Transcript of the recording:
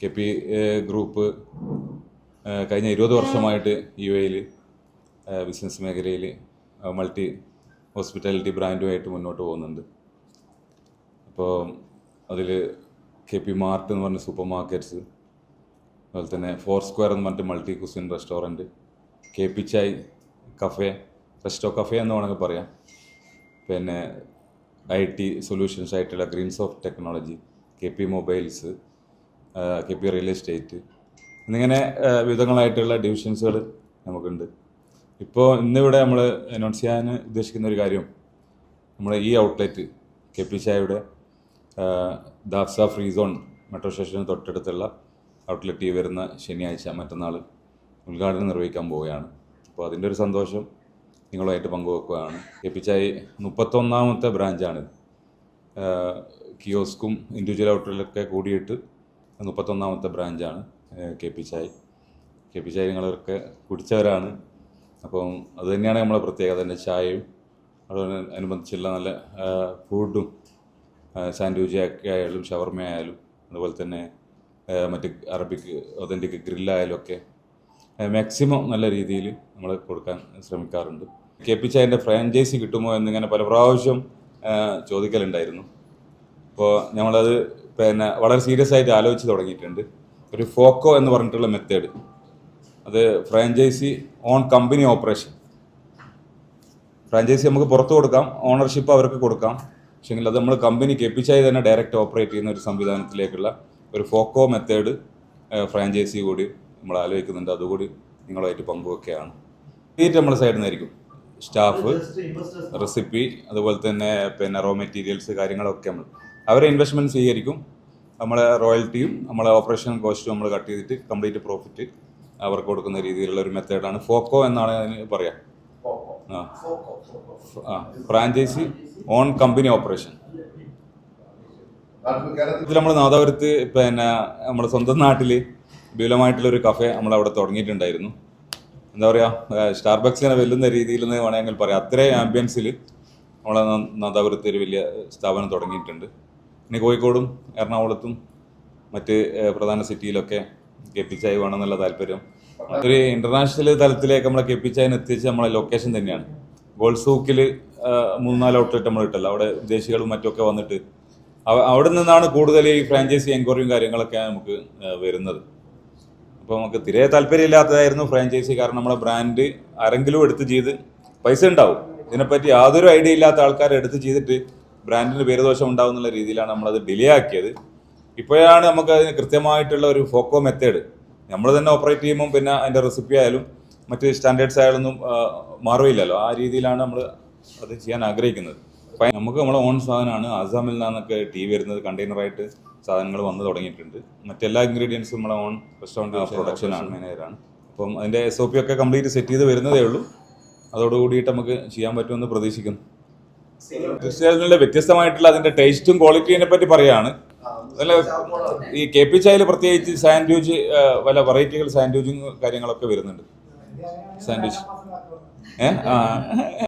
K P group കഴിഞ്ഞ ഇരുപത് വർഷമായിട്ട് യു എയിൽ ബിസിനസ് മേഖലയിൽ മൾട്ടി ഹോസ്പിറ്റാലിറ്റി ബ്രാൻഡുമായിട്ട് മുന്നോട്ട് പോകുന്നുണ്ട്. അപ്പോൾ അതിൽ കെ പി മാർട്ട് എന്ന് പറഞ്ഞ സൂപ്പർ മാർക്കറ്റ്സ് അതുപോലെ തന്നെ ഫോർ സ്ക്വയർ എന്ന് പറഞ്ഞിട്ട് multi cuisine restaurant K P chai cafe resto cafe എന്ന് വേണമെങ്കിൽ പറയാം. പിന്നെ ഐ ടി സൊല്യൂഷൻസ് ആയിട്ടുള്ള greens of technology K P mobiles K P real estate. എന്നിങ്ങനെ വിധങ്ങളായിട്ടുള്ള ഡിവിഷൻസുകൾ നമുക്കുണ്ട്. ഇപ്പോൾ ഇന്നിവിടെ നമ്മൾ അനൗൺസ് ചെയ്യാൻ ഉദ്ദേശിക്കുന്ന ഒരു കാര്യം നമ്മുടെ ഈ ഔട്ട്ലെറ്റ് കെ പി ചായയുടെ ദാസ ഫ്രീ സോൺ മെട്രോ സ്റ്റേഷന് തൊട്ടടുത്തുള്ള ഔട്ട്ലെറ്റ് ഈ വരുന്ന ശനിയാഴ്ച മറ്റന്നാൾ ഉദ്ഘാടനം നിർവഹിക്കാൻ പോവുകയാണ്. അപ്പോൾ അതിന്റെ ഒരു സന്തോഷം നിങ്ങളുമായിട്ട് പങ്കുവെക്കുകയാണ്. കെ പി ചായ മുപ്പത്തൊന്നാമത്തെ ബ്രാഞ്ചാണ് കിയോസ്കും ഇൻഡിവിജ്വൽ ഔട്ട്ലെറ്റൊക്കെ കൂടിയിട്ട് മുപ്പത്തൊന്നാമത്തെ ബ്രാഞ്ചാണ് K P chai K P ചായ നിങ്ങളൊക്കെ കുടിച്ചവരാണ്. അപ്പം അത് തന്നെയാണ് നമ്മളെ പ്രത്യേകത. തന്നെ ചായയും അതുപോലെ അനുബന്ധിച്ചുള്ള നല്ല ഫുഡും സാൻഡ്വിച്ച് ആയാലും ഷവർമ ആയാലും അതുപോലെ തന്നെ മറ്റ് അറബിക്ക് ഒതന്റിക് ഗ്രില്ലായാലും ഒക്കെ മാക്സിമം നല്ല രീതിയിൽ നമ്മൾ കൊടുക്കാൻ ശ്രമിക്കാറുണ്ട്. കെ പി ചായന്റെ ഫ്രാഞ്ചൈസി കിട്ടുമോ എന്നിങ്ങനെ പല പ്രാവശ്യം ചോദിക്കലുണ്ടായിരുന്നു. അപ്പോൾ ഞങ്ങളത് പിന്നെ വളരെ സീരിയസ് ആയിട്ട് ആലോചിച്ച് തുടങ്ങിയിട്ടുണ്ട്. ഒരു ഫോക്കോ എന്ന് പറഞ്ഞിട്ടുള്ള മെത്തേഡ് അത് franchise own company operation franchise നമുക്ക് പുറത്ത് കൊടുക്കാം ഓണർഷിപ്പ് അവർക്ക് കൊടുക്കാം. പക്ഷേങ്കിൽ അത് നമ്മൾ കമ്പനി കെപ്പിച്ചായി തന്നെ ഡയറക്റ്റ് ഓപ്പറേറ്റ് ചെയ്യുന്ന ഒരു സംവിധാനത്തിലേക്കുള്ള ഒരു ഫോക്കോ മെത്തേഡ് ഫ്രാഞ്ചൈസി കൂടി നമ്മൾ ആലോചിക്കുന്നുണ്ട്. അതുകൂടി നിങ്ങളുമായിട്ട് പങ്കുവെക്കുകയാണ്. തീറ്റ നമ്മുടെ സൈഡിൽ നിന്നായിരിക്കും സ്റ്റാഫ് റെസിപ്പി അതുപോലെ തന്നെ പിന്നെ റോ മെറ്റീരിയൽസ് കാര്യങ്ങളൊക്കെ നമ്മൾ അവരെ ഇൻവെസ്റ്റ്മെന്റ് സ്വീകരിക്കും. നമ്മളെ റോയൽറ്റിയും നമ്മളെ ഓപ്പറേഷൻ കോസ്റ്റും നമ്മൾ കട്ട് ചെയ്തിട്ട് കംപ്ലീറ്റ് പ്രോഫിറ്റ് അവർക്ക് കൊടുക്കുന്ന രീതിയിലുള്ള ഒരു മെത്തേഡാണ് ഫോക്കോ എന്നാണ് അതിന് പറയാം. ആ. ഫ്രാഞ്ചൈസി ഓൺ കമ്പനി ഓപ്പറേഷൻ ഇതിൽ നമ്മൾ നാദാപുരത്ത് പിന്നെ നമ്മുടെ സ്വന്തം നാട്ടിൽ വിപുലമായിട്ടുള്ള ഒരു കഫേ നമ്മൾ അവിടെ തുടങ്ങിയിട്ടുണ്ടായിരുന്നു എന്താ പറയുക സ്റ്റാർബക്സിനെ വെല്ലുന്ന രീതിയിൽ എന്ന് വേണമെങ്കിൽ പറയാം. അത്രയും ആംബിയൻസിൽ നമ്മളെ നദാപുരത്ത് ഒരു വലിയ സ്ഥാപനം തുടങ്ങിയിട്ടുണ്ട്. പിന്നെ കോഴിക്കോടും എറണാകുളത്തും മറ്റ് പ്രധാന സിറ്റിയിലൊക്കെ കെപ്പിച്ചായി വേണമെന്നുള്ള താല്പര്യം. ഒരു ഇന്റർനാഷണൽ തലത്തിലേക്ക് നമ്മളെ കെപ്പിച്ചായിന് എത്തിച്ച് നമ്മളെ ലൊക്കേഷൻ തന്നെയാണ്. ഗോൾഡ് സൂക്കിൽ മൂന്നാൽ ഔട്ട്ലെറ്റ് നമ്മൾ ഇട്ടല്ലോ. അവിടെ വിദേശികളും മറ്റൊക്കെ വന്നിട്ട് അവിടെ നിന്നാണ് കൂടുതൽ ഈ ഫ്രാഞ്ചൈസി എൻക്വയറിയും കാര്യങ്ങളൊക്കെ നമുക്ക് വരുന്നത്. അപ്പോൾ നമുക്ക് തിരെ താല്പര്യമില്ലാത്തതായിരുന്നു ഫ്രാഞ്ചൈസി കാരണം നമ്മളെ ബ്രാൻഡ് ആരെങ്കിലും എടുത്ത് ചെയ്ത് പൈസ ഉണ്ടാവും. ഇതിനെപ്പറ്റി യാതൊരു ഐഡിയ ഇല്ലാത്ത ആൾക്കാർ എടുത്ത് ചെയ്തിട്ട് ബ്രാൻഡിന് പേരുദോഷം ഉണ്ടാവും എന്നുള്ള രീതിയിലാണ് നമ്മളത് ഡിലേ ആക്കിയത്. ഇപ്പോഴാണ് നമുക്ക് അതിന് കൃത്യമായിട്ടുള്ള ഒരു ഫോക്കോ മെത്തേഡ്. നമ്മൾ തന്നെ ഓപ്പറേറ്റ് ചെയ്യുമ്പോൾ പിന്നെ അതിന്റെ റെസിപ്പി ആയാലും മറ്റ് സ്റ്റാൻഡേർഡ്സ് ആയാലൊന്നും ആ, മാറുകയില്ലല്ലോ. ആ രീതിയിലാണ് നമ്മൾ അത് ചെയ്യാൻ ആഗ്രഹിക്കുന്നത്. അപ്പം നമുക്ക് നമ്മളെ ഓൺ സാധനമാണ് ആസാമിൽ നിന്നൊക്കെ ടീ വരുന്നത് കണ്ടെയ്നറായിട്ട് സാധനങ്ങൾ വന്ന് തുടങ്ങിയിട്ടുണ്ട്. മറ്റെല്ലാ ഇൻഗ്രീഡിയൻസും നമ്മളെ ഓൺ റെസ്റ്റോറന്റ് പ്രൊഡക്ഷനാണ് മാനേജറാണ് അപ്പം അതിന്റെ എസ് ഒ പി ഒക്കെ കംപ്ലീറ്റ് സെറ്റ് ചെയ്ത് വരുന്നതേ ഉള്ളൂ. അതോടുകൂടിയിട്ട് നമുക്ക് ചെയ്യാൻ പറ്റുമെന്ന് പ്രതീക്ഷിക്കുന്നു. ക്രിസ്ത്യാനികളുടെ വ്യത്യസ്തമായിട്ടുള്ള അതിന്റെ ടേസ്റ്റും ക്വാളിറ്റിയെ പറ്റി പറയാണ് അതല്ല ഈ കെ പി ചായയിൽ പ്രത്യേകിച്ച് സാൻഡ്വിച്ച് പല വെറൈറ്റികൾ സാൻഡ്വിച്ചും കാര്യങ്ങളൊക്കെ വരുന്നുണ്ട്. സാൻഡ്വിച്ച്. ഏ? ആ.